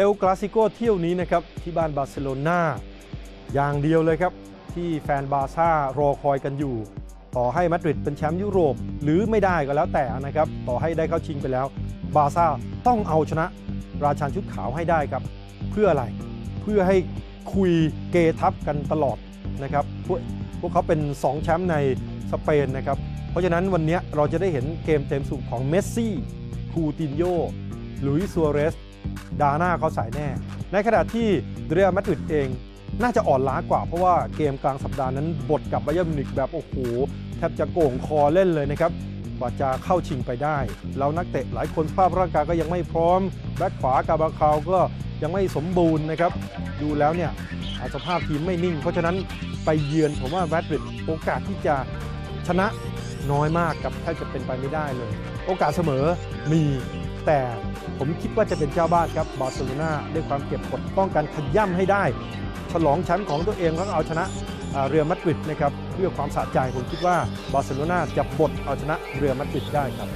เอลกลาซิโกเที่ยวนี้นะครับที่บ้านบาร์เซโลนาอย่างเดียวเลยครับ ที่แฟนบาร์ซ่ารอคอยกันอยู่ ต่อให้มาดริดเป็นแชมป์ยุโรป หรือไม่ได้ก็แล้วแต่นะครับ ต่อให้ได้เข้าชิงไปแล้ว บาร์ซ่าต้องเอาชนะ ราชันชุดขาวให้ได้ครับ เพื่ออะไร เพื่อให้คุยเกทับกันตลอดนะครับพวกพวกเขาเป็น 2 แชมป์ในสเปนนะครับ เพราะฉะนั้นวันนี้เราจะได้เห็นเกมเต็มสูบของเมสซี่ คูตินโยลุยซัวเรส ดาหน้าเขาสายแน่ ในขณะที่เรอัลมาดริดเองน่าจะอ่อนล้ากว่า เพราะว่าเกมกลางสัปดาห์นั้นบทกับไบเยิร์นมิวนิกแบบโอ้โหแทบจะโก่งคอเล่นเลยนะครับกว่าจะเข้าชิงไปได้ แล้วนักเตะหลายคนสภาพร่างกายก็ยังไม่พร้อม แบ็คขวากาบาคาวก็ยังไม่สมบูรณ์นะครับ ดูแล้วเนี่ยอ่าสภาพทีมไม่นิ่ง เพราะฉะนั้นไปเยือนผมว่าแมดริดโอกาสที่จะชนะน้อยมากกับแทบจะเป็นไปไม่ได้เลย โอกาสเสมอมี แต่ผมคิดว่าจะเป็นเจ้าบ้านครับบาร์เซโลนาด้วยความเก็บกดป้องกันขย่ำให้ได้ ฉลองแชมป์ของตัวเองแล้วก็เอาชนะเรือมัดริดนะครับเพื่อความสะใจผมคิดว่าบาร์เซโลนาจะบดเอาชนะเรือมัดริดได้ครับ